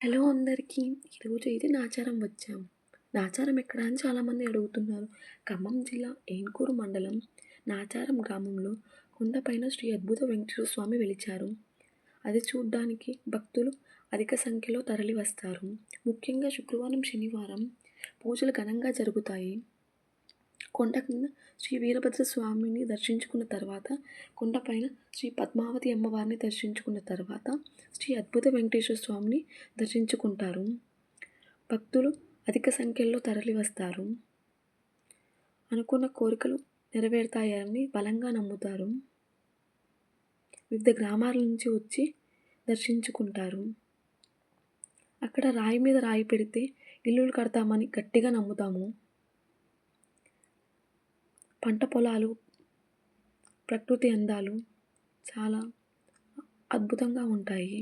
Hello అందరికీ ఈరోజు అయితే నాచారం వచ్చాం. నాచారం ఎక్కడ అని చాలామంది అడుగుతున్నారు. ఖమ్మం జిల్లా ఏన్కూరు మండలం నాచారం గ్రామంలో కొండపైన శ్రీ అద్భుత వెంకటేశ్వర స్వామి వెలిచారు. అది చూడ్డానికి భక్తులు అధిక సంఖ్యలో తరలి వస్తారు ముఖ్యంగా శుక్రవారం శనివారం పూజలు ఘనంగా జరుగుతాయి. కొండ కింద శ్రీ వీరభద్ర స్వామిని దర్శించుకున్న తర్వాత కొండపైన శ్రీ పద్మావతి అమ్మవారిని దర్శించుకున్న తర్వాత శ్రీ అద్భుత వెంకటేశ్వర స్వామిని దర్శించుకుంటారు. భక్తులు అధిక సంఖ్యలో తరలి వస్తారు అనుకున్న కోరికలు నెరవేరుతాయని బలంగా నమ్ముతారు. వివిధ గ్రామాల నుంచి వచ్చి దర్శించుకుంటారు. అక్కడ రాయి మీద రాయి పెడితే ఇల్లులు కడతామని గట్టిగా నమ్ముతాము. పంట పొలాలు ప్రకృతి అందాలు చాలా అద్భుతంగా ఉంటాయి.